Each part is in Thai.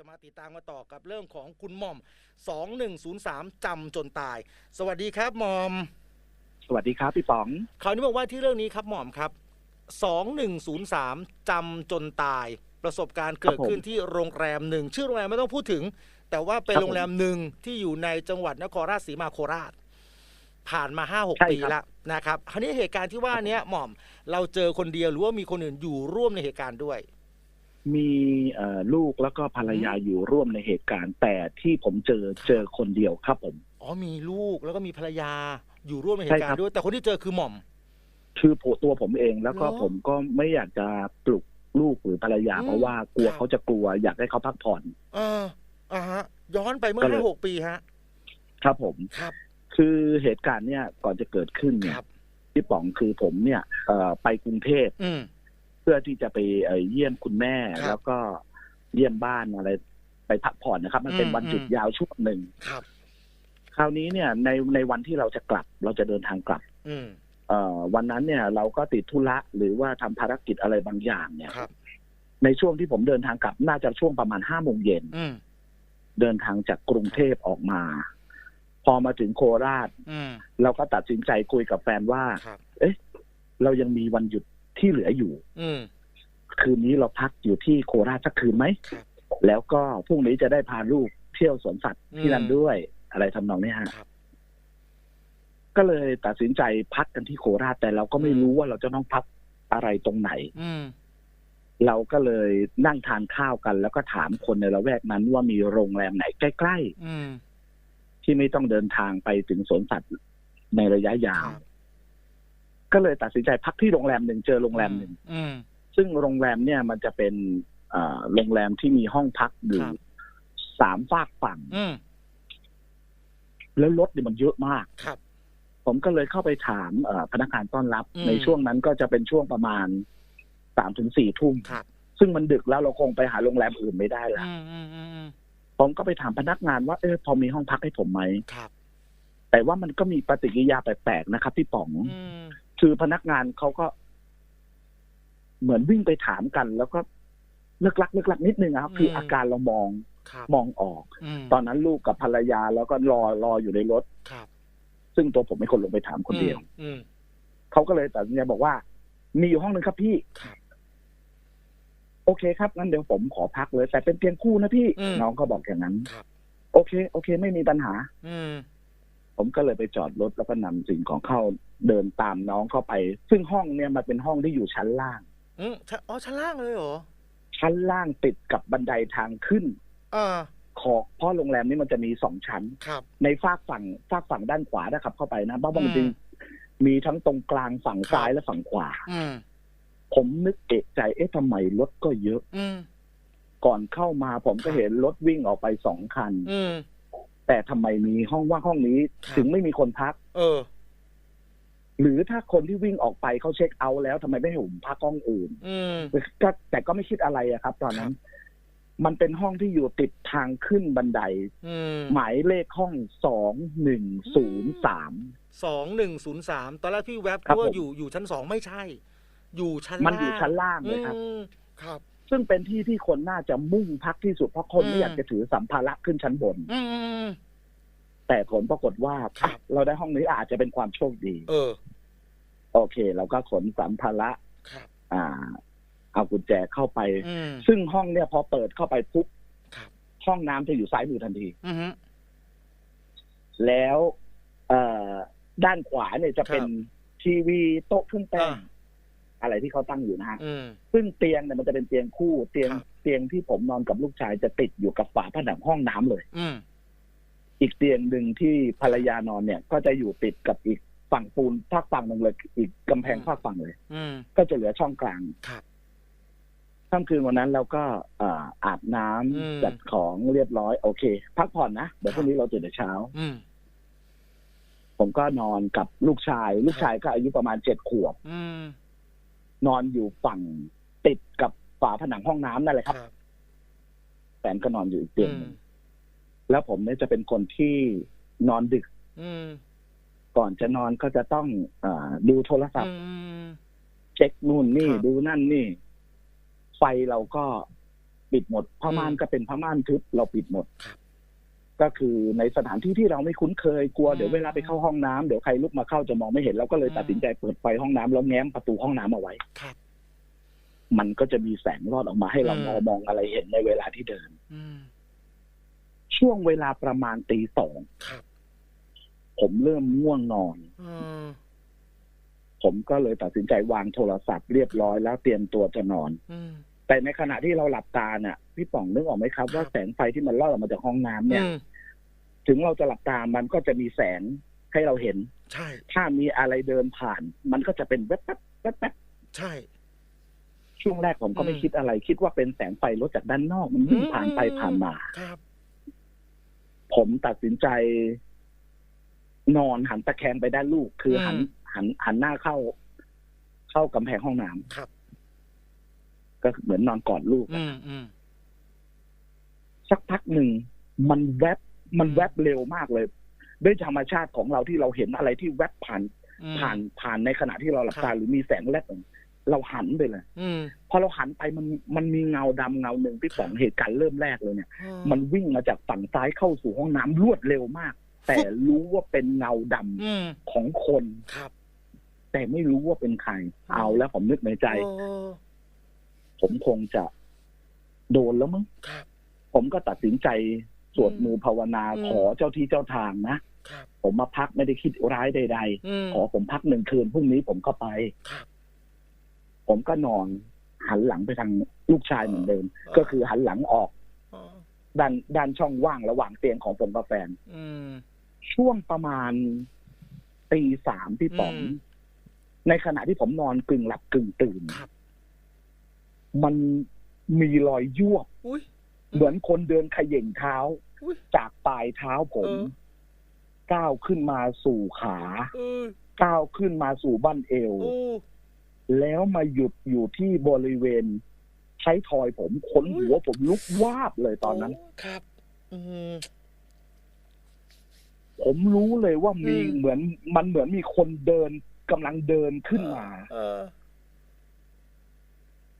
จะมาติดตามกันต่อกับเรื่องของคุณหม่อม 2103 จำจนตาย สวัสดีครับหม่อม สวัสดีครับพี่ป๋องคราวนี้บอกว่าที่เรื่องนี้ครับหม่อมครับ 2103 จำจนตาย ประสบการณ์เกิดครับผมขึ้นที่โรงแรมหนึ่ง ชื่อโรงแรมไม่ต้องพูดถึง แต่ว่าเป็นครับผมโรงแรมหนึ่งที่อยู่ในจังหวัดนครราชสีมาโคราช ผ่านมาห้าหกใช่ปีครับแล้วนะครับ คราวนี้เหตุการณ์ที่ว่าเนี้ยหม่อม เราเจอคนเดียวหรือว่ามีคนอื่นอยู่ร่วมในเหตุการณ์ด้วย มีเอ่อลูกแล้วก็ภรรยาอยู่ร่วมในเหตุการณ์ แต่ที่ผมเจอเจอคนเดียวครับผม อ๋อมีลูกแล้วก็มีภรรยาอยู่ร่วมในเหใช่ตุการครับณ์ด้วย แต่คนที่เจอคือหม่อม คือผมตัวผมเองแล้วก็เหรอผมก็ไม่อยากจะปลุกลูกหรือภรรยาอืมเพราะว่ากลัวครับเขาจะกลัว อยากให้เขาพักผ่อน เอออ่าฮะ ย้อนไปเมื่อก็เลยห้าหกปีฮะ ครับผมครับ คือเหตุการณ์เนี่ยก่อนจะเกิดขึ้นคเนี่ยรับพี่ป๋องคือผมเนี่ยเอ่อไปกรุงเทพอืม เพื่อที่จะไปเอ่อเยี่ยมคุณแม่ ครับแล้วก็เยี่ยมบ้านอะไร ไปพักผ่อนนะครับ มันเป็นอืม วันหยุดอืมยาวช่วงหนึ่งครับ คราวนี้เนี่ย ในในวันที่เราจะกลับ เราจะเดินทางกลับ อืมเอ่อวันนั้นเนี่ย เราก็ติดธุระหรือว่าทำภารกิจอะไรบางอย่างเนี่ย ครับ ในช่วงที่ผมเดินทางกลับน่าจะช่วงประมาณห้าโมงเย็น อืมเดินทางจากกรุงเทพออกมา พอมาถึงโคราช อืมเราก็ตัดสินใจคุยกับแฟนว่า ครับ เรายังมีวันหยุด ที่เหลืออยู่ อืมคืนนี้เราพักอยู่ที่โคราชสักคืนไหมครับแล้วก็พรุ่งนี้จะได้พาลูกเที่ยวสวนสัตว์ที่นั่นอืมด้วย อะไรทำนองเนี้ยฮะครับก็เลยตัดสินใจพักกันที่โคราชแต่เราก็ไม่อืมรู้ว่าเราจะต้องพักอะไรตรงไหนอืมเราก็เลยนั่งทานข้าวกัน แล้วก็ถามคนในละแวกนั้นว่ามีโรงแรมไหนใกล้อืมๆที่ไม่ต้องเดินทางไปถึงสวนสัตว์ในระยะยาควรับ ก็เลยตัดสินใจพักที่โรงแรมหนึ่งเจอโรงแรมหนึ่งอืมซึ่งโรงแรมเนี่ยมันจะเป็นเอ่อโรงแรมที่มีห้องพักอยู่ครับสามฝากฝั่งอืมแล้วรถเนี่ยมันเยอะมากครับ ผมก็เลยเข้าไปถามเอ่อพนักงานต้อนรับอืมในช่วงนั้นก็จะเป็นช่วงประมาณสามถึงสี่ทุ่มครับซึ่งมันดึกแล้วเราคงไปหาโรงแรมอื่นไม่ได้ละอืมอืมอืมอืมผมก็ไปถามพนักงานว่าเออพอมีห้องพักให้ผมไหมครับ แต่ว่ามันก็มีปฏิกิริยาแปลกๆนะครับพี่ป๋องอืม คือพนักงานเขาก็ เหมือนวิ่งไปถามกัน แล้วก็เลิกลักเลิกลักนิดนึงอะครับ คืออาการเรามองครับมองออกอืมตอนนั้นลูกกับภรรยาแล้วก็รอรออยู่ในรถครับซึ่งตัวผมเป็นคนลงไปถามคนเดียวอืมเขาก็เลยตัดสินใจบอกว่า มีอยู่ห้องหนึ่งครับพี่ครับโอเคครับงั้นเดี๋ยวผมขอพักเลย แต่เป็นเตียงคู่นะพี่อืมน้องก็บอกอย่างนั้นครับโอเค โอเค ไม่มีปัญหาอืมผมก็เลยไปจอดรถแล้วก็นำสิ่งของเข้า เดินตามน้องเข้าไป ซึ่งห้องเนี่ยมันเป็นห้องที่อยู่ชั้นล่าง อืมชั้นอ๋อชั้นล่างเลยเหรอ ชั้นล่างติดกับบันไดทางขึ้นอ่าของเพราะโรงแรมนี้มันจะมีสองชั้น ครับ ในฝากฝั่งฝากฝั่งด้านขวานะครับ เข้าไปนะบ้าอืบางมจริงมีทั้งตรงกลางฝั่งครับซ้ายและฝั่งขวาอืมผมนึกเอะใจ เอ๊ะทำไมรถก็เยอะอืมก่อนเข้ามาผมก็ครับเห็นรถวิ่งออกไปสองคันอืมแต่ทำไมมีห้องว่างห้องนี้ครับถึงไม่มีคนพัก เออ หรือถ้าคนที่วิ่งออกไปเขาเช็คเอาท์แล้วทำไมไม่ให้ผมพักห้องอื่นอืมก็แต่ก็ไม่คิดอะไรอะครับ ตอนนั้น มันเป็นห้องที่อยู่ติดทางขึ้นบันไดอืมหมายเลขห้องสองหนึ่งศูนย์สามสองหนึ่งศูนย์สามตอนแรกพี่แวบครับว่าผมอยู่อยู่ชั้นสองไม่ใช่ อยู่ชั้นมันอยู่ล่างชั้นล่างเลยครับอืมครับ ซึ่งเป็นที่ที่คนน่าจะมุ่งพักที่สุดเพราะคนอืมไม่อยากจะถือสัมภาระขึ้นชั้นบนอืมอืมอืม แต่ผลปรากฏว่าครับอะเราได้ห้องนี้อาจจะเป็นความโชคดี เออ โอเค เราก็ขนสัมภาระครับ อ่า เอากุญแจเข้าไป อืม ซึ่งห้องเนี่ยพอเปิดเข้าไปปุ๊บครับ ห้องน้ำจะอยู่ซ้ายมือทันที อืมแล้ว เอ่อ ด้านขวาเนี่ยจะเป็นครับทีวีโต๊ะเครื่องแป้งอ่า อะไรที่เขาตั้งอยู่นะฮะ อืม ซึ่งเตียงเนี่ยมันจะเป็นเตียงคู่เตียงครับ เตียงที่ผมนอนกับลูกชายจะติดอยู่กับฝาผนังห้องน้ำเลย อืม อีกเตียงหนึ่งที่ภรรยานอนเนี่ย ก็จะอยู่ติดกับอีกฝั่งปูนภาคฝั่งหนึ่งเลย อีกกำแพงอืมภาคฝั่งเลย อืมก็จะเหลือช่องกลางครับ ค่ำคืนวันนั้นเราก็เอ่ออาบน้ำอืม จัดของเรียบร้อยโอเค พักผ่อนนะเดี๋ยวคพรับรุ่งนี้เราตื่นแต่เช้า อืมผมก็นอนกับลูกชาย ลูกชายก็อายุประมาณเจ็ดขวบ อืมนอนอยู่ฝั่งติดกับฝาผนังห้องน้ำนั่นแหละคครับรับแฟนก็นอนอยู่อีกเตียงอืหนึ่มง แล้วผมเนี่ยจะเป็นคนที่นอนดึก อืม ก่อนจะนอนก็จะต้องอาดูโทรศัพท์ อืม เช็คนู่นนี่ ครับดูนั่นนี่ ไฟเราก็ปิดหมดผ้าม่านอืมก็เป็นผ้าม่านทึบเราปิดหมด ครับก็คือในสถานที่ที่เราไม่คุ้นเคยกลัวอืมเดี๋ยวเวลาไปเข้าห้องน้ำเดี๋ยวใครลุกมาเข้าจะมองไม่เห็นเราก็เลยอืม ตัดสินใจเปิดไฟห้องน้ำแล้วแง้มประตูห้องน้ำเอาไว้ ครับ มันก็จะมีแสงรอดออกมาให้เราอืม มองมองอะไรเห็นในเวลาที่เดิน อืม ช่วงเวลาประมาณตีสองครับผมเริ่มง่วงนอนเออผมก็เลยตัดสินใจวางโทรศัพท์เรียบร้อยแล้วเตรียมตัวจะนอนอืมแต่ในขณะที่เราหลับตาเนี่ยพี่ป๋องนึกออกไหมครับครับว่าแสงไฟที่มันลอดออกมาจากห้องน้ำเนี่ยอืมถึงเราจะหลับตามันก็จะมีแสงให้เราเห็น ใช่ ถ้ามีอะไรเดินผ่าน มันก็จะเป็นแว๊บแป๊บแว๊บแป๊บใช่ ช่วงแรกผมก็ไม่อืมคิดอะไร คิดว่าเป็นแสงไฟรถจากด้านนอก มันวิ่งผ่านไปผ่านมาครับ ผมตัดสินใจ นอนหันตะแคงไปด้านลูก คือหันอืมหัน หันหน้าเข้า เข้ากำแพงห้องน้ำครับ ก็เหมือนนอนกอดลูกอืมอืมสักพักหนึ่งมันแวบมันแวบเร็วมากเลย ด้วยธรรมชาติของเราที่เราเห็นอะไรที่แวบผ่านอืมผ่านผ่านในขณะที่เราหลับครัตาบหรือมีแสงแลบ เราหันไปเลยอืมพอเราหันไปมันมันมีเงาดำเงาหนึ่งที่สองเหตุการณ์เริ่มแรกเลยเนี่ยเออมันวิ่งมาจากฝั่งซ้ายเข้าสู่ห้องน้ำรวดเร็วมาก แต่รู้ว่าเป็นเงาดำอืมของคนครับ แต่ไม่รู้ว่าเป็นใคร เอาแล้วผมนึกในใจเออผมคงจะโดนแล้วมั้งครับผมก็ตัดสินใจสวดมือภาวนาอืมขอเจ้าที่เจ้าทางนะครับผมมาพักไม่ได้คิดร้ายใดอืมๆขอผมพักหนึ่งคืนพรุ่งนี้ผมก็ไปครับ ผมก็นอนหันหลังไปทางลูกชายเหมือนเดิมเออก็คือหันหลังออกเออด้านด้านช่องว่างระหว่างเตียงของผมกับแฟนอืมช่วงประมาณตีสามที่ป๋องอืมในขณะที่ผมนอนกึ่งหลับกึ่งตื่นครับมันมีรอยยวบอุ้ยเหมือนคนเดินเขย่งเท้าอุ๊ยจากปลายเท้าผมเออก้าวขึ้นมาสู่ขาเออก้าวขึ้นมาสู่บั้นเอวโอ้ แล้วมาหยุดอยู่ที่บริเวณใช้ทอยผมขนหัวผมลุกวาบเลยตอนนั้นโครับอืมผมรู้เลยว่ามีอืมเหมือน มันเหมือนมีคนเดินกำลังเดินขึ้นมาเออ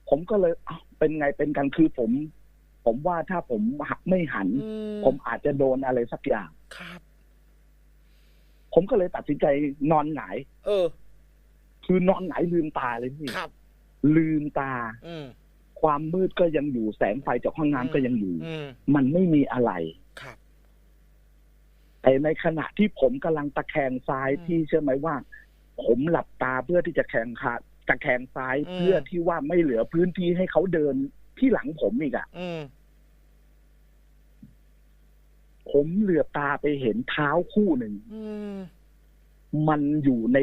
ผมก็เลยอ้าวเป็นไงเป็นกันคือผม ผมว่าถ้าผมหักไม่หันอืผมอาจจะโดนอะไรสักอย่างครับ ผมก็เลยตัดสินใจนอนหงาย เออ คือนอนหงายลืมตาเลยพี่ครับ ลืมตาอืมความมืดก็ยังอยู่แสงไฟจากห้องน้ำก็ยังอยู่อืมมันไม่มีอะไรครับแต่ในขณะที่ผมกำลังตะแคงซ้ายอืมพี่เชื่อไหมว่า ผมหลับตาเพื่อที่จะแคงขาตะแคงซ้ายอืมเพื่อที่ว่าไม่เหลือพื้นที่ให้เขาเดินที่หลังผมอีกอะอืมผมเหลือบตาไปเห็นเท้าคู่หนึ่งอืมมันอยู่ใน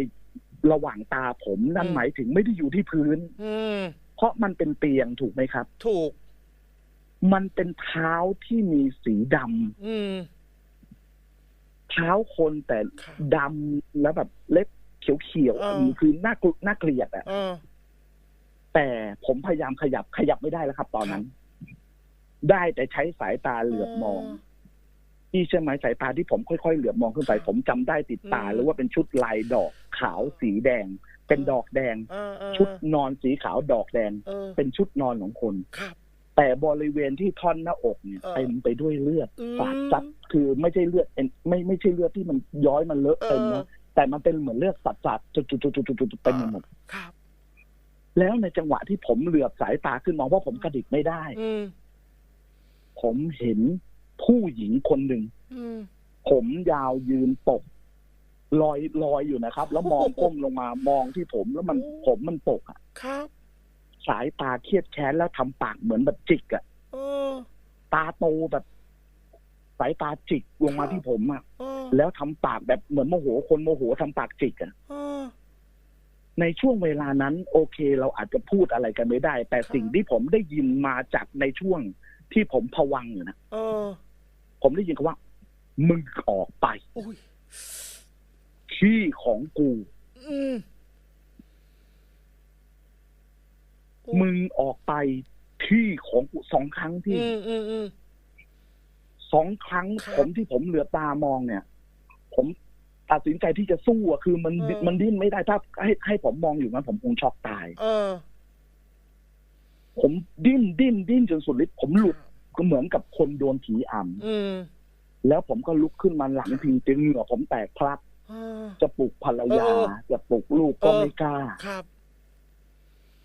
ระหว่างตาผมนั่นอืมหมายถึงไม่ได้อยู่ที่พื้นอืมเพราะมันเป็นเตียงถูกไหมครับ ถูก มันเป็นเท้าที่มีสีดำอืมเท้าคนแต่ครับดำแล้วแบบเล็บเขียวเออๆคือน่ากลัวน่าเกลียดอะเออแต่ผมพยายามขยับขยับไม่ได้แล้วครับ ตอนนั้น ได้แต่ใช้สายตาเหลือบมอง พี่เชื่อไหมสายตาที่ผมค่อยๆ เหลือบมองขึ้นไป ผมจำได้ติดตาอืมหรือว่าเป็นชุดลายดอกขาวสีแดง เป็นดอกแดงเออเออชุดนอนสีขาวดอกแดงเออเป็นชุดนอนของคนครับแต่บริเวณที่ท่อนหน้าอกเนี่ยเออเต็มไปด้วยเลือดอืมสาดซัดคือไม่ใช่เลือดเอ็นไม่ไม่ใช่เลือดที่มันย้อยมันเลอะเต็มเออนะแต่มันเป็นเหมือนเลือดสัดสัดจุดจุดจุดจุดจุดจุดเต็มไปหมดครับแล้วในจังหวะที่ผมเหลือบสายตาขึ้นมองว่าผมกระดิกไม่ได้อืมผมเห็น ผู้หญิงคนหนึ่งอืมผมยาวยืนปกลอยลอยอยู่นะครับ แล้วมองก้มลงมามองที่ผมแล้วมันโอ้ผมมันปกอะครับ สายตาเครียดแค้นแล้วทำปากเหมือนแบบจิกอะเออตาโตแบบ สายตาจิกลงมาครับที่ผมอะเออแล้วทำปากแบบเหมือนโมโหคนโมโหทำปากจิกอะเออในช่วงเวลานั้น โอเค เราอาจจะพูดอะไรกันไม่ได้ แต่ครับสิ่งที่ผมได้ยินมาจากในช่วงที่ผมผวังอยู่นะเออ ผมได้ยินคำว่า มึงออกไปอุ้ยที่ของกูอืมมึงออกไปที่ของกูสองครั้งที่อืมอืมอืมสองครั้งครับผมที่ผมเหลือบตามองเนี่ย ผมตัดสินใจที่จะสู้อะคือมันเออมันดิ้นไม่ได้ถ้าให้ให้ผมมองอยู่นั้นผมคงช็อกตายเออผมดิ้นดิ้นดิ้นจนสุดฤทธิ์ผมหลุด ก็เหมือนกับคนโดนผีออืมำแล้วผมก็ลุกขึ้นมาหลังพิงเตียงเหงื่อผมแตกพลักอ่าจะปลุกภรรยาเออจะปลุกลูกก็เออไม่กล้าครับ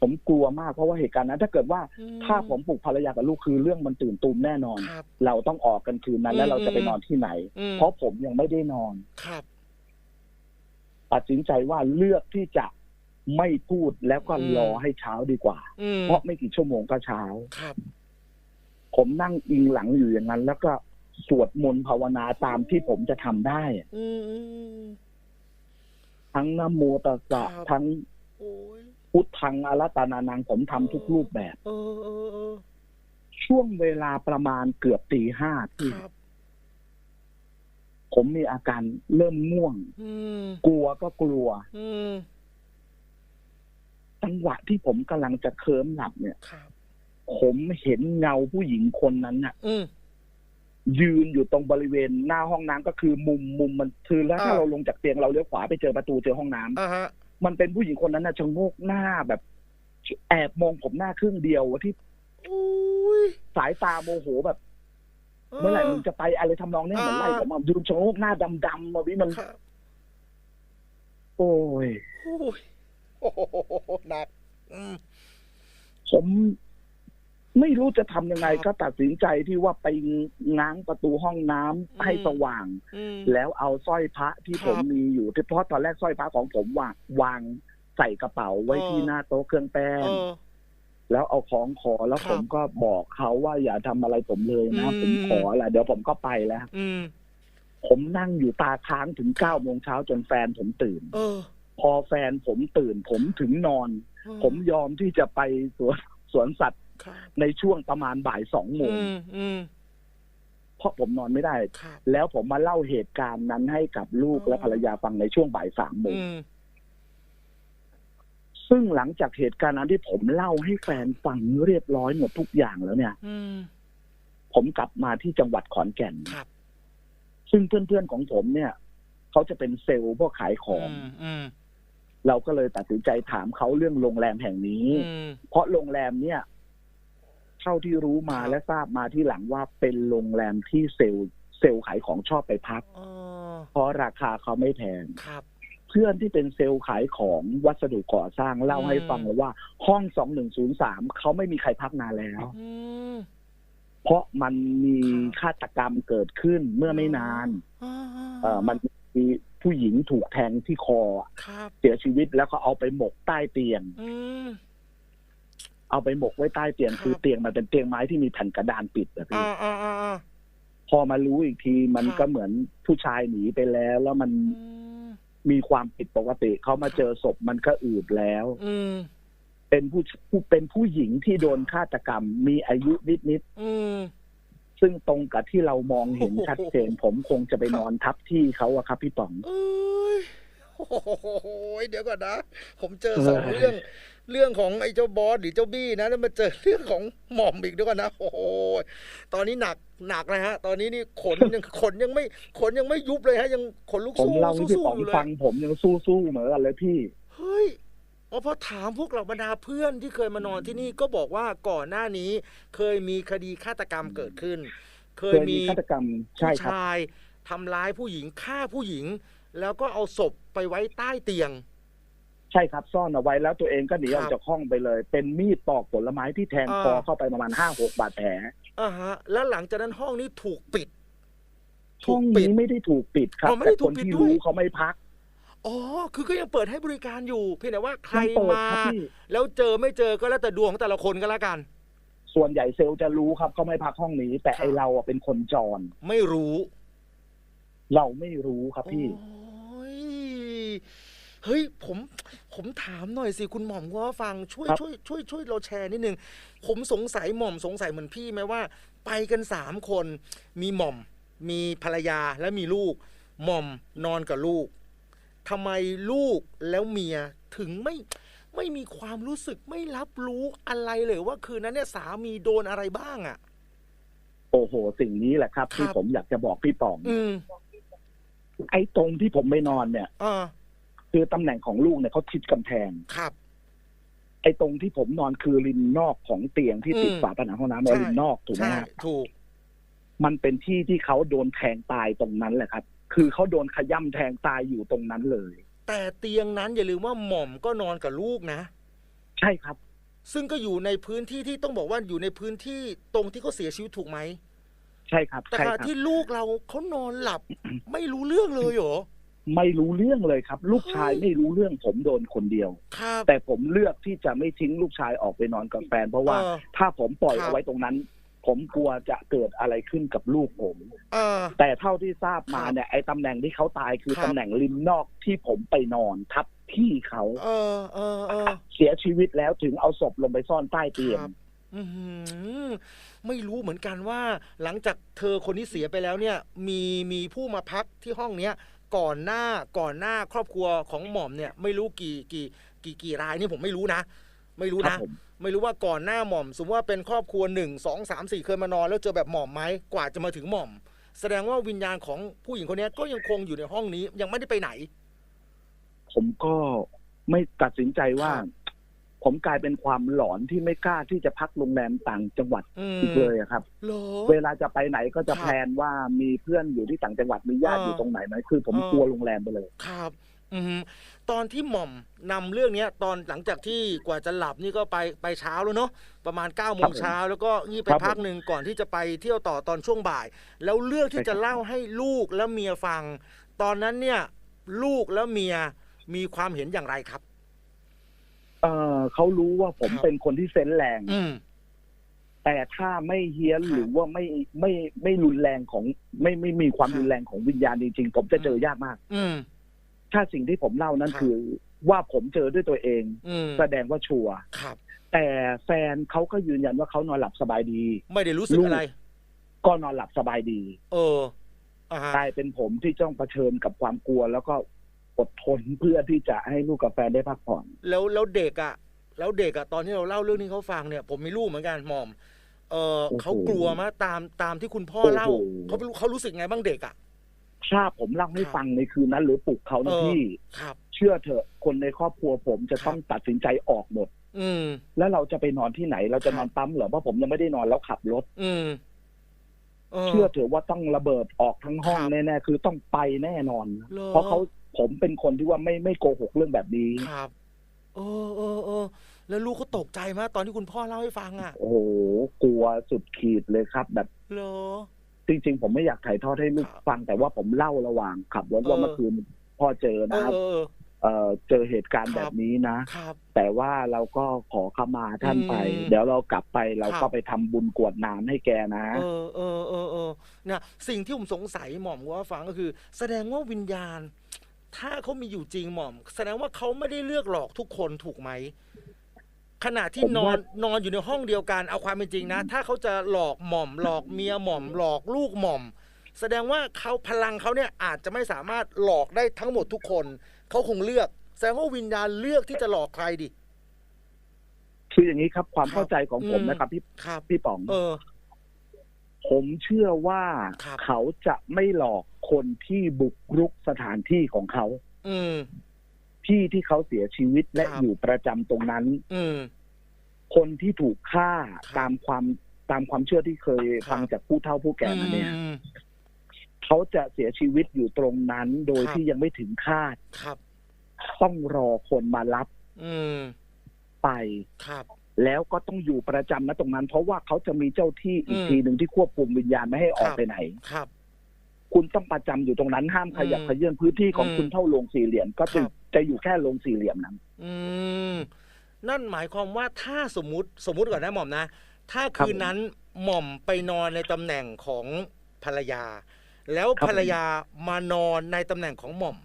ผมกลัวมากเพราะว่าเหตุการณ์นั้น ถ้าเกิดว่าอืถ้าผมปลุกภรรยากับลูกคือเรื่องมันตื่นตูมแน่นอนครับเราต้องออกกันคืนนั้น แล้วเราจะไปนอนที่ไหนอืมเพราะผมยังไม่ได้นอนครับตัดสินใจว่าเลือกที่จะไม่พูดแล้วก็อืมรอให้เช้าดีกว่าอืมเพราะไม่กี่ชั่วโมงก็เช้าครับ ผมนั่งอิงหลังอยู่อย่างนั้น แล้วก็สวดมนต์ภาวนาตามที่ผมจะทำได้อืมอืมทั้งนะโมตัสสะครับทั้งโอ้ยพุทธังอารัตนานังผมทำทุกรูปแบบเออเออเออช่วงเวลาประมาณเกือบตีห้าที่ครับผมมีอาการเริ่มง่วงอืมกลัวก็กลัวอืมจังหวะที่ผมกำลังจะเคลิ้มหลับเนี่ยครับ ผมเห็นเงาผู้หญิงคนนั้นน่ะอืมยืนอยู่ตรงบริเวณหน้าห้องน้ำก็คือมุมมุมมันคือแล้วถ้าอ่าเราลงจากเตียงเราเลี้ยวขวาไปเจอประตูเจอห้องน้ำอ่าฮะมันเป็นผู้หญิงคนนั้นน่ะชะโงกหน้าแบบ แอบมองผมหน้าครึ่งเดียวที่อุ้ยสายตาโมโหแบบ เมื่อไหร่มึงจะไปอะไรทำนองเนี้ยเหมือนไล่ผมมายืนชะโงกหน้าดำๆมาวิมันครับโอ้ยโอ้ยโอ้โหหนัก อืม ผมไม่ รู้จะทำยังไงครัก็บตัดสินใจที่ว่าไปง้างประตูห้องน้ำให้อืมสว่างอืมแล้วเอาสร้อยพระที่คผรับมมีอยู่ที่เพราะตอนแรกสร้อยพระของผมวางวางใส่กระเป๋าไว้เออที่หน้าโต๊ะเครื่องแป้งเออแล้วเอาของขอแล้วครับผมก็บอกเขาว่าอย่าทำอะไรผมเลยนะอืมผมขอแหละเดี๋ยวผมก็ไปแล้วอืมผมนั่งอยู่ตาค้างถึงเก้าโมงเช้าจนแฟนผมตื่นเออพอแฟนผมตื่น ผมถึงนอนเออผมยอมที่จะไปสวนสวนสัตว์ครับ ในช่วงประมาณบ่ายสองโมงอืมอืมเพราะผมนอนไม่ได้ครับแล้วผมมาเล่าเหตุการณ์นั้นให้กับลูกอ๋อและภรรยาฟังในช่วงบ่ายสามโมงอืมซึ่งหลังจากเหตุการณ์นั้นที่ผมเล่าให้แฟนฟังเรียบร้อยหมดทุกอย่างแล้วเนี่ยอืมผมกลับมาที่จังหวัดขอนแก่นครับซึ่งเพื่อนๆของผมเนี่ยเขาจะเป็นเซลล์พวกขายของอืมอืมเราก็เลยตัดสินใจถามเขาเรื่องโรงแรมแห่งนี้อืมเพราะโรงแรมเนี่ย เท่าที่รู้มาครับและทราบมาที่หลังว่าเป็นโรงแรมที่เซลล์เซลล์ขายของชอบไปพักอ๋อเพราะราคาเขาไม่แพงครับเพื่อนที่เป็นเซลล์ขายของวัสดุก่อสร้างเล่าอืมให้ฟังว่า ห้องสองหนึ่งศูนย์สามเขาไม่มีใครพักนานแล้วอืมเพราะมันมีครับฆาตกรรมเกิดขึ้นเมื่อไม่นานอ่าเออมันมีผู้หญิงถูกแทงที่คออะครับเสียชีวิตแล้วก็เอาไปหมกใต้เตียงอืม เอาไปหมกไว้ใต้เตียงครับคือเตียงมันเป็นเตียงไม้ที่มีแผ่นกระดานปิดอะพี่อ่าอ่าอ่าอ่าพอมารู้อีกทีมันครับก็เหมือนผู้ชายหนีไปแล้ว แล้วมันอืมมีความผิดปกติเขามาครับเจอศพมันก็อืดแล้วอืมเป็นผู้ผู้เป็นผู้หญิงที่โดนฆาตกรรม มีอายุนิดนิดอืมๆซึ่งตรงกับที่เรามองเห็นโอ้โหชัดเจนผมคงจะไปครับนอนทับที่เขาอะครับพี่ป๋องเอ้ย โอ้โหเดี๋ยวก่อนนะ ผมเจอเออสองเรื่องเรื่องของไอ้เจ้าบอสหรือเจ้าบี้นะแล้วมาเจอเรื่องของหม่อมอีกด้วยกันนะโอ้โหตอนนี้หนักหนักเลยฮะ ตอนนี้นี่ขนยังขนยังไม่ขนยังไม่ยุบเลยฮะยังขนลุกผมสู้เล่าให้พี่สู้ป๋องอยู่เลฟัยงผมยังสู้ๆเหมือนกันเลยพี่เฮ้ยอ๋อพอถามพวกเหล่าบรรดาเพื่อนที่เคยมานอนที่นี่ก็บอกว่าก่อนหน้านี้ เคยมีคดีฆาตกรรมเกิดขึ้น เคเคยยมีมีฆาตกรรมใช่ผู้ครับชายทำร้ายผู้หญิงฆ่าผู้หญิง แล้วก็เอาศพ ไปไว้ใต้เตียง ใช่ครับซ่อนเอาไว้แล้วตัวเองก็หนีครัอบอกจากห้องไปเลย เป็นมีดปอกผลไม้ที่แทงอ่าคอเข้าไปประมาณห้าหกบาดแผลอ่าฮะ แล้วหลังจากนั้นห้องนี้ถูกปิดถูห้อกงปิดนี้ไม่ได้ถูกปิดครับอ๋อไม่แต่ได้ถูคกนปิดที่ด้วยรู้เขาไม่พักอ๋อ คือก็ยังเปิดให้บริการอยู่ เพียงแต่ว่าใครยังเปิดมาครับพี่แล้วเจอไม่เจอก็แล้วแต่ดวงของแต่ละคนก็แล้วกัน ส่วนใหญ่เซลล์จะรู้ครับเขาไม่พักห้องนี้ แต่ครับไอเราอะเป็นคนจร ไม่รู้ เราไม่รู้ครับพี่โอ้ย เฮ้ยผมผมถามหน่อยสิคุณหม่อมว่าฟังช่วยครับช่วยช่วยช่วยเราแชร์นิดนึงผมสงสัยหม่อมสงสัยเหมือนพี่ไหมว่า ไปกันสามคน มีหม่อม มีภรรยาและมีลูก หม่อมนอนกับลูกทำไมลูกแล้วเมียถึงไม่ไม่มีความรู้สึกไม่รับรู้อะไรเลยว่าคืนนั้นเนี่ยสามีโดนอะไรบ้างอะ่ะ โอ้โห สิ่งนี้แหละครับ ที่ครับผมอยากจะบอกพี่ป๋องอืมไอ้ตรงที่ผมไม่นอนเนี่ยอ่า คือตำแหน่งของลูกเนี่ยเขาชิดกำแพง ครับอ้ตรงที่ผมนอนคือริมนอกของเตียงที่ติดอืม ฝาผนังห้องน้ำใช่ริมนอกถูกไหมใช่ฮะถูก มันเป็นที่ที่เขาโดนแทงตายตรงนั้นแหละครับ คือเขาโดนขย่ำแทงตายอยู่ตรงนั้นเลย แต่เตียงนั้นอย่าลืมว่าหม่อมก็นอนกับลูกนะ ใช่ครับ ซึ่งก็อยู่ในพื้นที่ที่ต้องบอกว่าอยู่ในพื้นที่ตรงที่เขาเสียชีวิตถูกไหม ใช่ครับแต่ใช่ขคณะรับ ที่ลูกเราเขานอนหลับ ไม่รู้เรื่องเลยเหรอ ไม่รู้เรื่องเลยครับ ลูกชายไม่รู้เรื่องผมโดนคนเดียว ครับ แต่ผมเลือกที่จะไม่ทิ้งลูกชายออกไปนอนกับแฟน เพราะว่าเออถ้าผมปล่อยครับ เอาไว้ตรงนั้น ผมกลัวจะเกิดอะไรขึ้นกับลูกผม เออ แต่เท่าที่ทราบมาครับเนี่ยไอ้ตำแหน่งที่เขาตายคือครับ ตำแหน่งริมนอกที่ผมไปนอนทับที่เขาเออเออเออ เสียชีวิตแล้วถึงเอาศพลงไปซ่อนใต้เตียง ครับ อือหือไม่รู้เหมือนกันว่า หลังจากเธอคนที่เสียไปแล้วเนี่ย มีมีผู้มาพักที่ห้องเนี้ย ก่อนหน้าก่อนหน้าครอบครัวของหม่อมเนี่ยไม่รู้กี่กี่กี่กี่รายนี่ผมไม่รู้นะ ไม่รู้ครันะบผมไม่รู้ว่าก่อนหน้าหม่อม สมมติว่าเป็นครอบครัวหนึ่งสองสามสี่เคยมานอนแล้วเจอแบบหม่อมไหมกว่าจะมาถึงหม่อม แสดงว่าวิญญาณของผู้หญิงคนเนี้ยก็ยังคงอยู่ในห้องนี้ยังไม่ได้ไปไหน ผมก็ไม่ตัดสินใจว่าครับ ผมกลายเป็นความหลอนที่ไม่กล้าที่จะพักโรงแรมต่างจังหวัดอืมอีกเลยอะครับ เหรอ เวลาจะไปไหนก็จะครับ แพลนว่ามีเพื่อนอยู่ที่ต่างจังหวัดมีญาติเออออยู่ตรงไหนไหมคือผมเออกลัวโรงแรมไปเลย ครับ อืมตอนที่หม่อมนำเรื่องเนี้ย ตอนหลังจากที่กว่าจะหลับนี่ก็ไปไปเช้าแล้วเนาะประมาณ9ก้าโมครังบผมเช้าแล้วก็งีบไปครับผมพักหนึ่งก่อนที่จะไปเที่ยวต่อตอนช่วงบ่าย แล้วเลือกที่ใช่จะครับ เล่าให้ลูกและเมียฟัง ตอนนั้นเนี่ย ลูกและเมียมีความเห็นอย่างไรครับ เออเขารู้ว่าผมครับ เป็นคนที่เซนส์แรง อืม แต่ถ้าไม่เฮี้ยนครับหรือว่าไม่ไม่ไม่รุนแรงของไม่ไม่มีความครับรุนแรงของวิญญาณจริงๆผมจะเจอยากมาก อืม ถ้าสิ่งที่ผมเล่านั้นครับ คือ ว่าผมเจอด้วยตัวเอง อืมแสดงว่าชัวร์ครับ แต่แฟนเขาก็ยืนยันว่าเขานอนหลับสบายดี ไม่ได้รู้สึกลูกอะไร ก็นอนหลับสบายดี เอออ่าฮะ กลายเป็นผมที่ต้องเผชิญกับความกลัว แล้วก็ อดทนเพื่อที่จะให้ลูกกับแฟนได้พักผ่อน แล้วแล้วเด็กอะแล้วเด็กอะตอนที่เราเล่าเรื่องนี้เขาฟังเนี่ย ผมมีลูกเหมือนกันหมอม เออโอ้โหเขากลัวมะตามตามที่คุณพ่อโอ้โหเล่าเขารู้เขารู้สึกไงบ้างเด็กอะถ้าผมเล่าให้ครับฟังในคืนนั้น หรือปลุกเขาเอนะอพี่ครับเชื่อเถอะคนในครอบครัวผมจะครับต้องตัดสินใจออกหมด อืมแล้วเราจะไปนอนที่ไหน เราจะครับนอนปั๊มเหรอเพราะผมยังไม่ได้นอนแล้วขับรถ อืมเชื่อเถอะว่าต้องระเบิดออกทั้งห้องครับแน่ๆคือต้องไปแน่นอนหรอเพราะเขา ผมเป็นคนที่ว่าไม่ไม่โกหกเรื่องแบบนี้ครับเออเออเออแล้วลูกเขาตกใจมากตอนที่คุณพ่อเล่าให้ฟังอะโอ้โหกลัวสุดขีดเลยครับ แบบเหรอจริงๆผมไม่อยากถ่ายทอดให้ลูกครับฟังแต่ว่าผมเล่าระหว่างขับรถว่าเออเมื่อคืนพ่อเจอเอนะครับอเออเอ่อเจอเหตุการณ์ครับแบบนี้นะครับแต่ว่าเราก็ขอขมาท่านไปอืมเดี๋ยวเรากลับไปเราครับก็ไปทำบุญกรวดน้ำให้แกนะ เออเออเออเออเนี่ยสิ่งที่ผมสงสัยหม่อมว่าฟังก็คือ แสดงว่าวิญญาณ ถ้าเขามีอยู่จริงหม่อม แสดงว่าเขาไม่ได้เลือกหลอกทุกคนถูกไหมขณะที่ผมนอว่านนอนอยู่ในห้องเดียวกันเอาความเป็นจริงนะ ถ้าเขาจะหลอกหม่อม หลอกเมียหม่อม หลอกลูกหม่อม แสดงว่าเขาพลังเขาเนี่ยอาจจะไม่สามารถหลอกได้ทั้งหมดทุกคนเขาคงเลือก แสดงว่าวิญญาณเลือกที่จะหลอกใครดิคืออย่างนี้ครับ ความครับเข้าใจของผมอืมนะครับ พี่ครับพี่ป๋องเออผมเชื่อว่าครับเขาจะไม่หลอก คนที่บุกรุกสถานที่ของเขาอืมที่ที่เขาเสียชีวิตและครับ อยู่ประจำตรงนั้น อืม คนที่ถูกฆ่าครับตามความตามความเชื่อที่เคยครับ ฟังจากผู้เฒ่าผู้แก่มาเนี่ย อืมเขาจะเสียชีวิตอยู่ตรงนั้น โดยครับที่ยังไม่ถึงคาด ครับ ต้องรอคนมารับอืม ไป ครับ แล้วก็ต้องอยู่ประจำนะตรงนั้น เพราะว่าเขาจะมีเจ้าที่อีกอืมทีหนึ่งที่ควบคุมวิญญาณไม่ให้ออกครับ ไปไหน ครับ คุณต้องประจำอยู่ตรงนั้นห้ามขยับอืมขยื่นพื้นที่ของอืมคุณเท่าโรงสี่เหลี่ยมก็จะครับจะอยู่แค่โรงสี่เหลี่ยมนั้น อืมนั่นหมายความว่าถ้าสมมุติสมมุติก่อนนะหม่อมนะ ถ้าครับคืนนั้นหม่อมไปนอนในตำแหน่งของภรรยา แล้วครับภรรยามานอนในตำแหน่งของหม่อม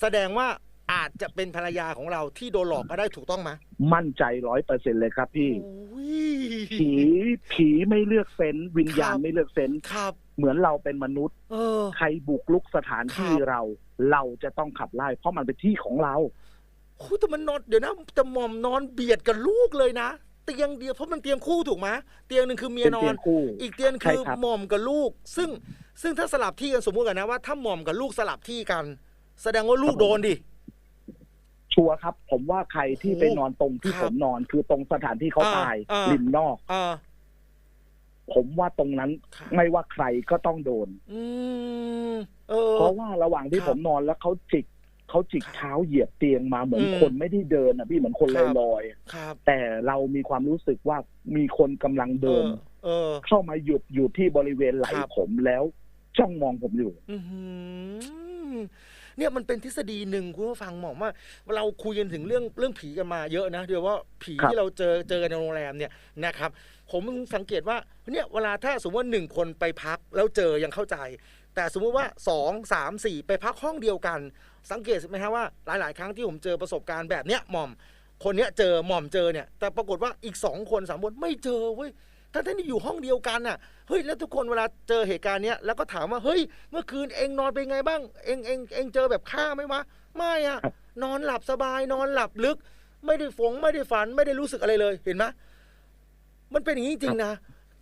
แสดงว่า อาจจะเป็นภรรยาของเราที่โดนหลอกก็ได้ถูกต้องไหมมั่นใจร้อยเปอร์เซ็นเลยครับพี่โอ้ยผีผีไม่เลือกเซนส์วิญญาณครับไม่เลือกเซนส์ครับ เหมือนเราเป็นมนุษย์เออใครบุกลุกสถานที่ครับเรา เราจะต้องขับไล่เพราะมันเป็นที่ของเราโอ้ยแต่มันนอนเดี๋ยวนะแต่หม่อมนอนเบียดกับลูกเลยนะเตียงเดียวเพราะมันเตียงคู่ถูกไหมเตียงหนึ่งคือเมียเป็นนอเตียนงคู่อีกเตียงใช่คือครับหม่อมกับลูก ซึ่งซึ่งถ้าสลับที่กันสมมุติกันนะว่าถ้าหม่อมกับลูกสลับที่กัน แสดงว่าลูกโดนดิถ ชัวร์ครับ ผมว่าใครที่โอ้ไปนอนตรงที่ครับผมนอนคือตรงสถานที่เขาอ่าตายอ่าริมนอกอ่าผมว่าตรงนั้นครับไม่ว่าใครก็ต้องโดนอืมเออเพราะว่าระหว่างที่ครับผมนอนแล้วเขาจิกเขาจิกครับเท้าเหยียบเตียงมาเหมือนอืมคนไม่ได้เดินอะพี่เหมือนคนครับลอยครับๆแต่เรามีความรู้สึกว่ามีคนกำลังเอเดินอเออเข้ามาหยุดอยู่ที่บริเวณไหล่ครับผมแล้วจ้องมองผมอยู่อื้อหือ เนี่ยมันเป็นทฤษฎีหนึ่งคุณผู้ฟังหมอมว่า เราคุยกันถึงเรื่องเรื่องผีกันมาเยอะนะเดี๋ยวว่าผีครับที่เราเจอเจอกันในโรงแรมเนี่ยนะครับผมสังเกตว่าเนี่ยเวลาถ้าสมมติว่าหนึ่งคนไปพักแล้วเจอยังเข้าใจ แต่สมมุติว่าสองสามสี่ไปพักห้องเดียวกัน สังเกตไหมฮะว่าหลาย ๆ ครั้งที่ผมเจอประสบการณ์แบบเนี้ยหม่อมคนเนี้ยเจอหม่อมเจอเนี่ยแต่ปรากฏว่าอีกสองคนสามคนไม่เจอเว้ย ทั้งที่อยู่ห้องเดียวกันน่ะเฮ้ยแล้วทุกคนเวลาเจอเหตุการณ์เนี้ยแล้วก็ถามว่าเฮ้ยเมื่อคืนเองนอนเป็นไงบ้าง เองเองเองเจอแบบฆ่าไหมวะไม่อะครับนอนหลับสบายนอนหลับลึก ไม่ได้ฟงไม่ได้ฝันไม่ได้รู้สึกอะไรเลยเห็นไหมมันเป็นอย่างนี้จริงๆนะ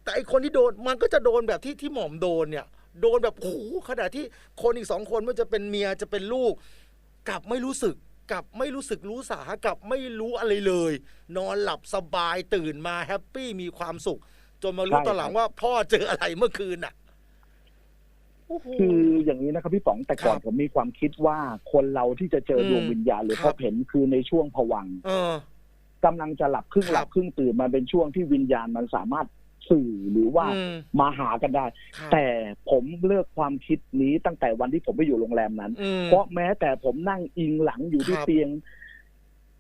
แต่ไอคนที่โดนมันก็จะโดนแบบที่ที่หม่อมโดนเนี่ยโดนแบบโอ้โหขณะที่คนอีกสองคนมันจะเป็นเมียจะเป็นลูก กลับไม่รู้สึกกลับไม่รู้สึกรู้สากลับไม่รู้อะไรเลย นอนหลับสบายตื่นมาแฮปปี้มีความสุข จนมารู้ใช่ตอนหลังว่าพ่อเจออะไรเมื่อคืนอะโอ้โหคืออย่างนี้นะครับพี่ป๋องแต่ก่อนครับผมมีความคิดว่าคนเราที่จะเจออมดวงวิญญาณหรือครัพบบเห็นคือในช่วงผวังค์เออกำลังจะหลับครึ่งครับหลับครึ่งตื่นมาเป็นช่วงที่วิญญาณมันสามารถสื่อหรือว่าอืมมาหากันได้ครับแต่ผมเลิกความคิดนี้ตั้งแต่วันที่ผมไปอยู่โรงแรมนั้นอืมเพราะแม้แต่ผมนั่งอิงหลังอยู่ที่ครับเตียงเ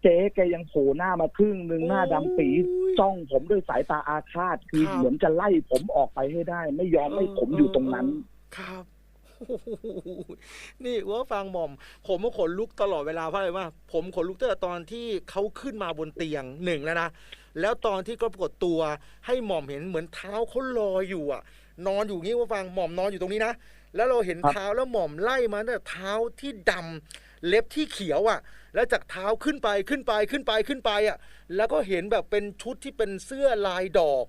จ๊แกยังโผล่หน้ามาครึ่งหนึ่งหน้าดำปีโอ้ยจ้องผมด้วยสายตาอาฆาตคือครับเหมือนจะไล่ผมออกไปให้ได้ ไม่ยอมให้ผมอยู่ตรงนั้นเออครับโอ้โหนี่ว่าฟังหม่อม ผมก็ขนลุกตลอดเวลาเพราะอะไรว่าผมขนลุกตั้งแต่ตอนที่เขาขึ้นมาบนเตียงหนึ่งแล้วนะแล้วตอนที่เขาปรากฏตัวให้หม่อมเห็นเหมือนเท้าเขาลอยอยู่อะ นอนอยู่งี้ว่าฟังหม่อมนอนอยู่ตรงนี้นะแล้วเราเห็นครับเท้าแล้วหม่อมไล่มาตั้งแต่เท้าที่ดำเล็บที่เขียวอะ แล้วจากเท้าขึ้นไปขึ้นไปขึ้นไปขึ้นไปอะแล้วก็เห็นแบบเป็นชุดที่เป็นเสื้อลายดอก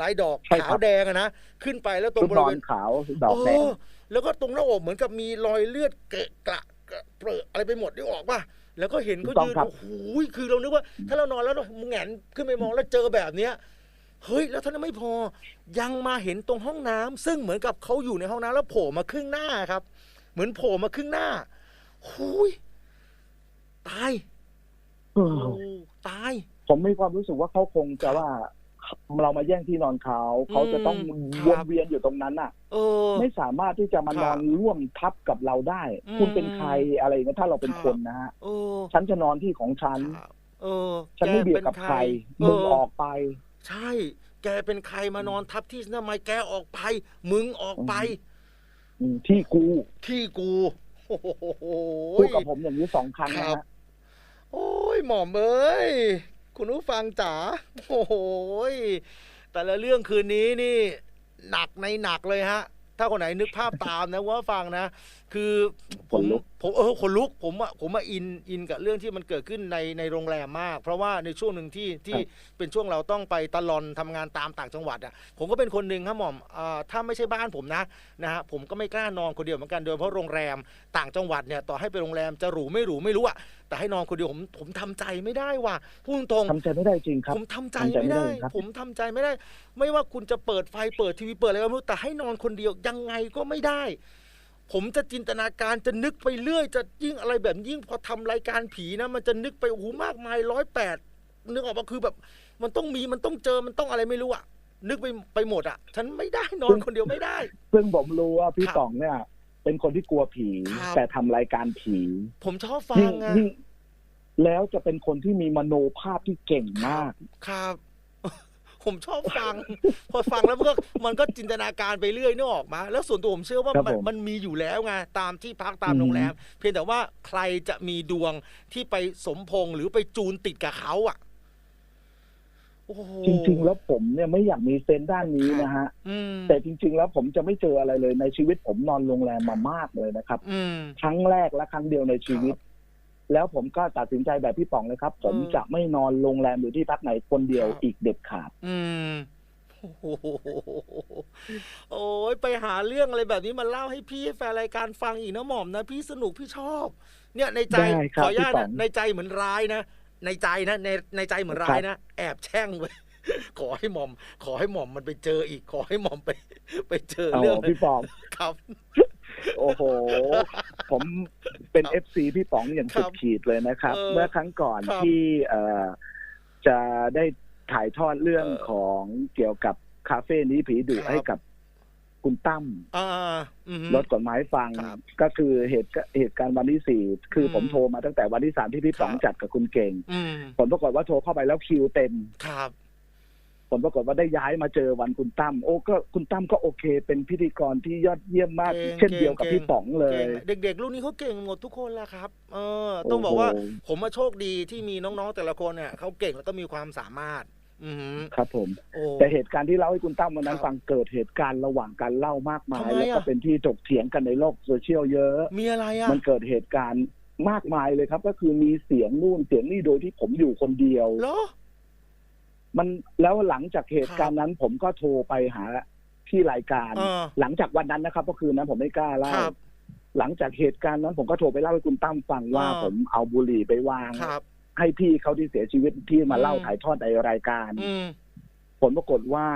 ลายดอกใช่ครับขาวแดงอะนะขึ้นไปแล้วตรงชุดบนริอเวนณขาวดอกแดงเแล้วก็ตรงหน้าอกเหมือนกับมีรอยเลือดเกะกระกระเปรอะอะไรไปหมดได้ออกป่ะแล้วก็เห็นถูเขากต้องยืนครับโอ้โหคือเรานึกว่า ถ้าเรานอนแล้วเราแหงนขึ้นไปมองแล้วเจอแบบเนี้ยเฮ้ยแล้วเท่านั้นไม่พอยังมาเห็นตรงห้องน้ำซึ่งเหมือนกับเขาอยู่ในห้องน้ำแล้วโผล่มาครึ่งหน้าครับ เหมือนโผล่มาครึ่งหน้าหุย ตายเอโอ้อตาย ผมมีความรู้สึกว่าเขาคงจะว่าเรามาแย่งที่นอนเขาเขาจะต้องอืมวนครับเวียนอยู่ตรงนั้นน่ะเออไม่สามารถที่จะมาครับนอนร่วมทับกับเราได้อืมคุณเป็นใครอะไรอย่างเงี้ยถ้าเราเป็นครับคนนะฮะเออฉันจะนอนที่ของฉันครับเออฉันไม่เบียดกับใครมึงออกไป ใช่ แกเป็นใครมานอนทับที่ฉันทำไมแกออกไป มึงออกไปอืมที่กู ที่กูโอ้โหพูดกับผมอย่างนี้สองครั้งครันะบฮะ โอ้ยหม่อมเอ้ยคุณผู้ฟังจ๋าโอ้โหยแต่ละเรื่องคืนนี้นี่ หนักในหนักเลยฮะ ถ้าคนไหนนึกภาพตามนะว่าฟังนะ คือผมขนลุกผมเออขนลุกผมอะผมมาอินอินกับเรื่องที่มันเกิดขึ้นในในโรงแรมมาก เพราะว่าในช่วงหนึ่งที่ที่เป็นช่วงเราต้องไปตะลอนทำงานตามต่างจังหวัดอะผมก็เป็นคนหนึ่งครับหม่อมอ่าถ้าไม่ใช่บ้านผมนะนะฮะผมก็ไม่กล้านอนคนเดียวเหมือนกันโดยเฉพาะโรงแรมต่างจังหวัดเนี่ยต่อให้เป็นโรงแรมจะหรูไม่หรูไม่รู้อะ แต่ให้นอนคนเดียวผมผมทำใจไม่ได้ว่ะพูดตรงๆทำใจไม่ได้จริงครับผมทำใจทำใจไม่ไม่ได้ได้ครับผมทำใจไม่ได้ ไม่ว่าคุณจะเปิดไฟเปิดทีวีเปิดอะไรก็ไม่รู้แต่ให้นอนคนเดียวยังไงก็ไม่ได้ ผมจะจินตนาการจะนึกไปเรื่อย จะยิ่งอะไรแบบยิ่งพอทำรายการผีนะ มันจะนึกไปโอ้โหมากมายร้อยแปดนึกออกมาคือแบบ มันต้องมีมันต้องเจอมันต้องอะไรไม่รู้อะนึกไปไปหมดอะฉันไม่ได้นอนคนเดียวไม่ได้ ซึ่งผมรู้ว่าพี่ครับต่องเนี่ย เป็นคนที่กลัวผีครับแต่ทำรายการผี ผมชอบฟัยิ่งงอะยิ่ง แล้วจะเป็นคนที่มีมโนภาพที่เก่งมาก ครับ ผมชอบฟัง พอฟังแล้วมันก็มันก็จินตนาการไปเรื่อยนึกออกมา แล้วส่วนตัวผมเชื่อว่าครับมันผมมันมีอยู่แล้วไงตามที่พักตามอืมโรงแรม เพียงแต่ว่าใครจะมีดวงที่ไปสมพงษ์หรือไปจูนติดกับเขาอะโอ้โหจริงๆ แล้วผมเนี่ยไม่อยากมีเซนส์ด้านนี้นะฮะอืมแต่จริง ๆ แล้วผมจะไม่เจออะไรเลยในชีวิตผมนอนโรงแรมมามากเลยนะครับอืมครั้งแรกและครั้งเดียวในชีวิต แล้วผมก็ตัดสินใจแบบพี่ป๋องเลยครับ ผมอืมจะไม่นอนโรงแรมหรือที่พักไหนคนเดียวครับอีกเด็ดขาด อืมโอ้โหโอ้ยไปหาเรื่องอะไรแบบนี้มาเล่าให้พี่แฟนรายการฟังอีกนะหม่อมนะพี่สนุกพี่ชอบ เนี่ยในใจได้ครัขบออนุญาตพี่ป๋นะองในใจเหมือนร้ายนะในใจนะในในใจเหมือนร้ายนะแอบแช่งไว้ขอให้หม่อม ขอให้หม่อมมันไปเจออีก ขอให้หม่อมไป ไปเจอโอ้เรื่องพี่ป๋องครับ โอ้โห ผมเป็นครับเอฟซีพี่ป๋องอย่างครัสุบดขีดเลยนะครับเออเมื่อครั้งก่อนครับที่เอ่อจะได้ถ่ายทอดเรื่องเออของเกี่ยวกับคาเฟ่นี้ผีดุครับให้กับคุณตั้มอ่าอือฮึรถกฎหมายฟังครับก็คือเหตุเหตุการณ์วันที่สี่คืออมผมโทรมาตั้งแต่วันที่สามที่พี่ป๋องครับจัดกับคุณเก่งอืมผลปรากฏว่าโทรเข้าไปแล้วคิวเต็มครับ ผลปรากฏว่าได้ย้ายมาเจอวันคุณตั้มโอ้ก็คุณตั้มก็โอเค เป็นพิธีกรที่ยอดเยี่ยมมากเก่งเช่นเดียวกับเก่งพี่ป๋องเลยเก่งเด็กๆรุ่นนี้เขาเก่งหมดทุกคนแหละครับ เออ ต้องบอกว่าโโหผมมาโชคดีที่มีน้องๆแต่ละคนเนี่ยเขาเก่งแล้วก็มีความสามารถอือฮึครับผมโอ้แต่เหตุการณ์ที่เล่าให้คุณตั้มวันนั้คนรับฟังเกิดเหตุการณ์ระหว่างการเล่ามากมายทำไมอะแล้วก็เป็นที่ถกเถียงกันในโลกโซเชียลเยอะ มีอะไรอะมันเกิดเหตุการณ์มากมายเลยครับ ก็คือมีเสียงนู่นเสียงนี่โดยที่ผมอยู่คนเดียวเหรอ มันแล้วหลังจากเหตุการณ์นั้น ผมก็โทรไปหาที่รายการ เออ หลังจากวันนั้นนะครับ ก็คือนั้นผมไม่กล้าเล่าครับ หลังจากเหตุการณ์นั้น ผมก็โทรไปเล่าให้คุณตั้มฟังว่าอ่าผมเอาบุหรี่ไปวาง ครับ ให้พี่เขาที่เสียชีวิตที่มาอืมเล่าถ่ายทอดในรายการ อืม ผลปรากฏว่า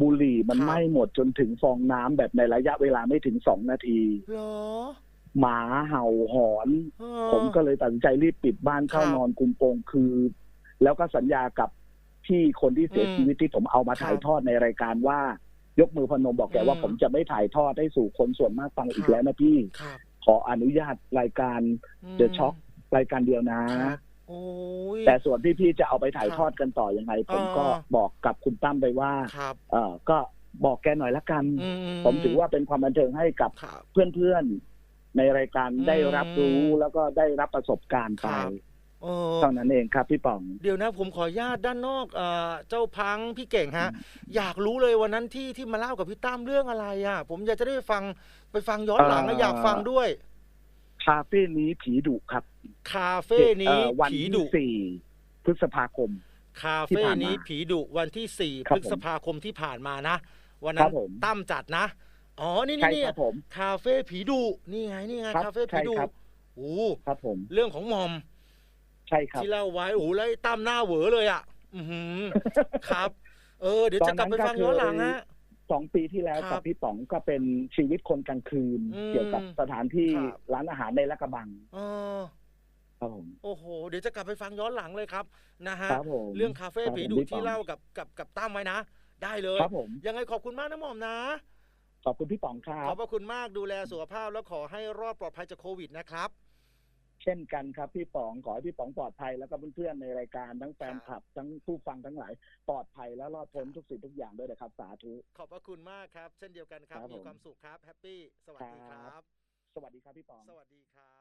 บุหรี่มันครับ ไหม้หมดจนถึงฟองน้ำแบบในระยะเวลาไม่ถึงสองนาที เหรอหมาเห่าหอน เออ ผมก็เลยตัดสินใจรีบปิดบ้านเข้าครับ นอนคุมโปงคือ แล้วก็สัญญากับ พี่คนที่เสียอืมชีวิตที่ผมเอามาครับถ่ายทอดในรายการว่า ยกมือพนมบอกแกว่าอืมผมจะไม่ถ่ายทอดให้สู่คนส่วนมากฟังอีคกรับแล้วนะพี่ครับขออนุญาตรายการม The Shock รายการเดียวนะครับโอ้ยแต่ส่วนที่พี่จะเอาไปถ่ายครับทอดกันต่อยังไง ผมอ่าก็บอกกับคุณตั้มไปว่าครับเออก็บอกแกหน่อยละกันอืผมถือว่าเป็นความบันเทิงให้กับครับเพื่อนๆในรายการอืมได้รับรู้แล้วก็ได้รับประสบการณ์ไปครับ เออเท่านั้นเองครับพี่ป๋อง เดี๋ยวนะผมขออนุญาตด้านนอกเอ่อเจ้าพังพี่เก่งฮะ อยากรู้เลยวันนั้นที่ที่มาเล่ากับพี่ตั้มเรื่องอะไรอะ ผมอยากจะได้ไปฟังไปฟังย้อนหลังนะเอ่อออยากฟังด้วย คาเฟ่นี้ผีดุครับ คาเฟ่นี้เอ่อวันผีที่ดุสี่พฤษภาคม คาที่เฟ่ผ่านมานี้ผีดุวันที่สี่ครัพบฤษภาคมที่ผ่านมานะ วันคนั้รันบผมตั้มจัดนะ อ๋อนี่ใช่นี่นี่ครับผมคาเฟ่ผีดุนี่ไงนี่ไงครับคาเฟ่ผีดุใช่ครับโอ้ครับผม เรื่องของหมอม ใช่ครับที่เล่าไว้โอ้โหแล้วไอ้ตั้มหน้าเหวอเลยอะ อือหือครับ เออ เดี๋ยวจะกลับไปฟังย้อนหลังฮะ สองปีที่แล้วครักับบพี่ป๋องก็เป็นชีวิตคนกลางคืน อืมเกี่ยวกับสถานที่ครับ ร้านอาหารในละกระบังเออครับผม โอ้โห เดี๋ยวจะกลับไปฟังย้อนหลังเลยครับนะฮะครับผมเรื่องคาเฟ่ครับผีผมดุพี่ป๋ที่อง เล่ากับกับกับตั้มไว้นะ ได้เลย ครับผม ยังไงขอบคุณมากนะหม่อมนะ ขอบคุณพี่ป๋องครัขอบบพระคุณมากดูแลสุขภาพแล้วขอให้รอดปลอดภัยจากโควิดนะครับ เช่นกันครับพี่ป๋องขอให้พี่ป๋องปลอดภัยแล้วก็เพื่อนๆในรายการทั้งแฟนคลับ ทั้งผู้ฟังทั้งหลายปลอดภัยและรอดพ้นทุกสิ่งทุกอย่างด้วยนะครับสาธุขอบพระคุณมากครับ เช่นเดียวกันครับครับมีผมความสุขครับแฮปปี้สวัสดีคครัรับบสวัสดีครับพี่ป๋องสวัสดีครับ